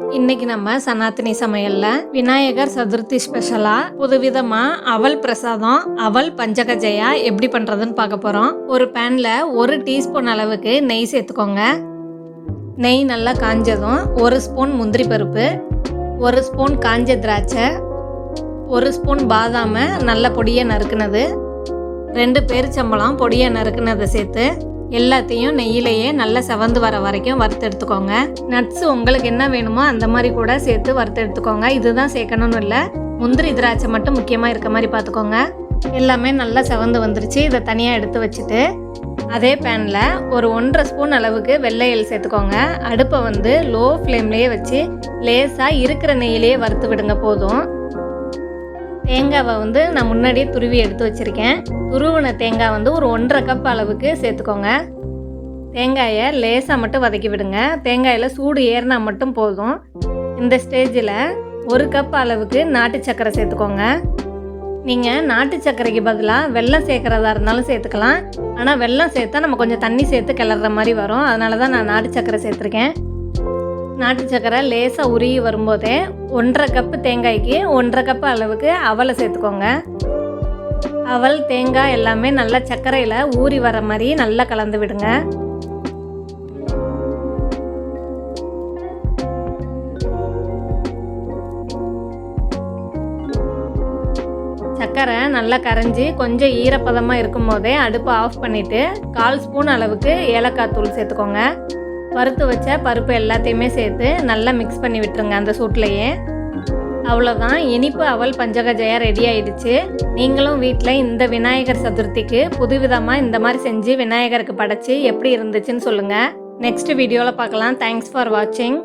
இன்னைக்கு நம்ம சனாத்தனி சமையல்ல விநாயகர் சதுர்த்தி ஸ்பெஷலா புதுவிதமா அவல் பிரசாதம் அவல் பஞ்சகஜயா எப்படி பண்றதுன்னு பார்க்க போறோம். ஒரு பேன்ல ஒரு டீஸ்பூன் அளவுக்கு நெய் சேர்த்துக்கோங்க. நெய் நல்லா காஞ்சதும் ஒரு ஸ்பூன் முந்திரி பருப்பு ஒரு ஸ்பூன் காஞ்ச திராட்சை ஒரு ஸ்பூன் பாதாமை நல்ல பொடியை நறுக்குனது ரெண்டு பேரிச்சம்பழம் பொடியை நறுக்குனதை சேர்த்து எல்லாத்தையும் நெய்யிலேயே நல்லா செவந்து வர வரைக்கும் வறுத்து எடுத்துக்கோங்க நட்ஸ் உங்களுக்கு என்ன வேணுமோ அந்த மாதிரி கூட சேர்த்து வறுத்து எடுத்துக்கோங்க இதுதான் சேர்க்கணும்னு இல்லை. முந்திரி திராட்சை மட்டும் முக்கியமாக இருக்க மாதிரி பார்த்துக்கோங்க எல்லாமே நல்லா செவந்து வந்துருச்சு. இதை தனியாக எடுத்து வச்சுட்டு அதே பேனில் ஒரு ஒன்றரை ஸ்பூன் அளவுக்கு வெள்ளை எள் சேர்த்துக்கோங்க. அடுப்பை வந்து லோ ஃப்ளேம்லேயே வச்சு லேசாக இருக்கிற நெய்யிலேயே வறுத்து விடுங்க போதும். தேங்காவை வந்து நான் முன்னாடியே துருவி எடுத்து வச்சுருக்கேன். துருவின தேங்காய் வந்து ஒரு ஒன்றரை கப் அளவுக்கு சேர்த்துக்கோங்க. தேங்காயை லேசாக மட்டும் வதக்கி விடுங்க. தேங்காயில் சூடு ஏறினா மட்டும் போதும். இந்த ஸ்டேஜில் ஒரு கப் அளவுக்கு நாட்டு சர்க்கரை சேர்த்துக்கோங்க. நீங்கள் நாட்டு சர்க்கரைக்கு பதிலாக வெள்ளம் சேர்க்குறதா இருந்தாலும் சேர்த்துக்கலாம். ஆனால் வெல்லம் சேர்த்தா நம்ம கொஞ்சம் தண்ணி சேர்த்து கிளற மாதிரி வரும். அதனால தான் நான் நாட்டு சர்க்கரை சேர்த்துருக்கேன். நாட்டு சக்கரை லேசாக உருகி வரும்போதே ஒன்றரை கப்பு தேங்காய்க்கு ஒன்றரை கப்பு அளவுக்கு அவலை சேர்த்துக்கோங்க. அவல் தேங்காய் எல்லாமே நல்லா சர்க்கரையில் ஊறி வர மாதிரி நல்லா கலந்து விடுங்க. சர்க்கரை நல்லா கரைஞ்சி கொஞ்சம் ஈரப்பதமாக இருக்கும் போதே அடுப்பை ஆஃப் பண்ணிவிட்டு கால் ஸ்பூன் அளவுக்கு ஏலக்காய் தூள் சேர்த்துக்கோங்க. வறுத்து வச்ச பருப்பு எல்லாத்தையுமே சேர்த்து நல்லா மிக்ஸ் பண்ணி விட்டுருங்க அந்த சூட்லேயே. அவ்வளோதான் இனிப்பு அவல் பஞ்சகஜயா ரெடி ஆயிடுச்சு. நீங்களும் வீட்டில் இந்த விநாயகர் சதுர்த்திக்கு புதுவிதமாக இந்த மாதிரி செஞ்சு விநாயகருக்கு படைச்சி எப்படி இருந்துச்சுன்னு சொல்லுங்கள் நெக்ஸ்ட் வீடியோவில் பார்க்கலாம். தேங்க்ஸ் ஃபார் வாட்சிங்